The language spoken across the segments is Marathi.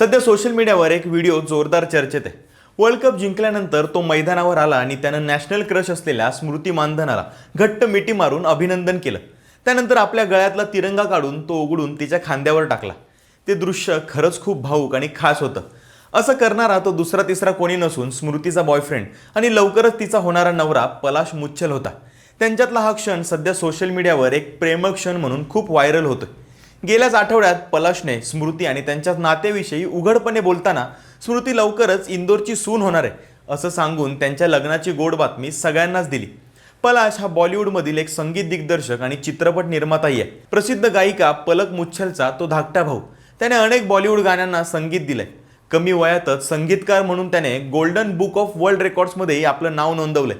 सध्या सोशल मीडियावर एक व्हिडिओ जोरदार चर्चेत आहे. वर्ल्ड कप जिंकल्यानंतर तो मैदानावर आला आणि त्यानं नॅशनल क्रश असलेल्या स्मृती मानधनाला घट्ट मिठी मारून अभिनंदन केलं. त्यानंतर आपल्या गळ्यातला तिरंगा काढून तो उघडून तिच्या खांद्यावर टाकला. ते दृश्य खरंच खूप भाऊक आणि खास होतं. असं करणारा तो दुसरा तिसरा कोणी नसून स्मृतीचा बॉयफ्रेंड आणि लवकरच तिचा होणारा नवरा पलाश मुच्छल होता. त्यांच्यातला हा क्षण सध्या सोशल मीडियावर एक प्रेमक्षण म्हणून खूप व्हायरल होतोय. गेल्याच आठवड्यात पलाशने स्मृती आणि त्यांच्या नातेविषयी उघडपणे बोलताना स्मृती लवकरच इंदोरची सून होणार आहे असं सांगून त्यांच्या लग्नाची गोड बातमी सगळ्यांनाच दिली. पलाश हा बॉलिवूडमधील एक संगीत दिग्दर्शक आणि चित्रपट निर्माताही आहे. प्रसिद्ध गायिका पलक मुच्छलचा तो धाकटा भाऊ. त्याने अनेक बॉलिवूड गाण्यांना संगीत दिलंय. कमी वयातच संगीतकार म्हणून त्याने गोल्डन बुक ऑफ वर्ल्ड रेकॉर्ड्समध्येही आपलं नाव नोंदवलंय.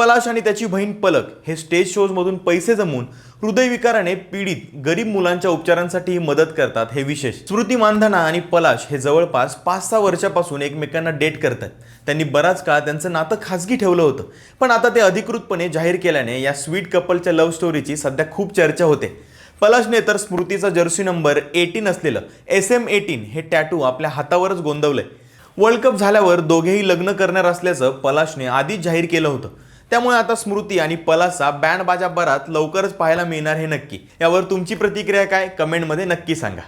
पलाश आणि त्याची बहीण पलक हे स्टेज शोजमधून पैसे जमवून हृदयविकाराने पीडित गरीब मुलांच्या उपचारांसाठी मदत करतात हे विशेष. स्मृती मानधना आणि पलाश हे जवळपास पाच सहा वर्षापासून एकमेकांना डेट करतात. त्यांनी बराच काळ त्यांचं नातं खाजगी ठेवलं होतं. पण आता ते अधिकृतपणे जाहीर केल्याने या स्वीट कपलच्या लव्ह स्टोरीची सध्या खूप चर्चा होते. पलाशने तर स्मृतीचा जर्सी नंबर एटीन असलेलं एस एम एटीन हे टॅटू आपल्या हातावरच गोंदवलंय. वर्ल्ड कप झाल्यावर दोघेही लग्न करणार असल्याचं पलाशने आधीच जाहीर केलं होतं. त्यामुळे आता स्मृती आणि पलासा बँड बाजा बरात लवकरच पाहायला मिळणार हे नक्की. यावर तुमची प्रतिक्रिया काय? कमेंटमध्ये नक्की सांगा.